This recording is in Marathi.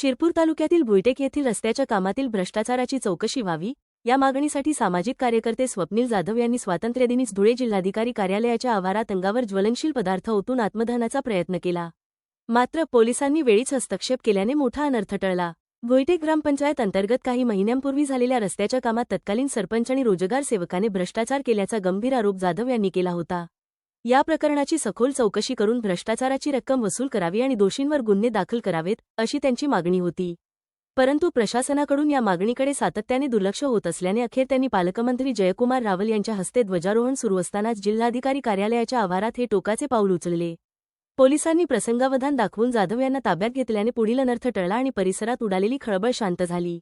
शिरपूर तालुक्यातील भुईटेक येथील रस्त्याच्या कामातील भ्रष्टाचाराची चौकशी व्हावी या मागणीसाठी सामाजिक कार्यकर्ते स्वप्नील जाधव यांनी स्वातंत्र्यदिनीच धुळे जिल्हाधिकारी कार्यालयाच्या आवारात अंगावर ज्वलनशील पदार्थ ओतून आत्मदहनाचा प्रयत्न केला. मात्र पोलिसांनी वेळीच हस्तक्षेप केल्याने मोठा अनर्थ टळला. भुईटेक ग्रामपंचायत अंतर्गत काही महिन्यांपूर्वी झालेल्या रस्त्याच्या कामात तत्कालीन सरपंच आणि रोजगार सेवकाने भ्रष्टाचार केल्याचा गंभीर आरोप जाधव यांनी केला होता. या प्रकरणाची सखोल चौकशी करून भ्रष्टाचाराची रक्कम वसूल करावी आणि दोषींवर गुन्हे दाखल करावेत अशी त्यांची मागणी होती. परंतु प्रशासनाकडून या मागणीकडे सातत्याने दुर्लक्ष होत असल्याने अखेर त्यांनी पालकमंत्री जयकुमार रावल यांच्या हस्ते ध्वजारोहण सुरू असतानाच जिल्हाधिकारी कार्यालयाच्या आवारात हे टोकाचे पाऊल उचलले. पोलिसांनी प्रसंगावधान दाखवून जाधव यांना ताब्यात घेतल्याने पुढील अनर्थ टळला आणि परिसरात उडालेली खळबळ शांत झाली.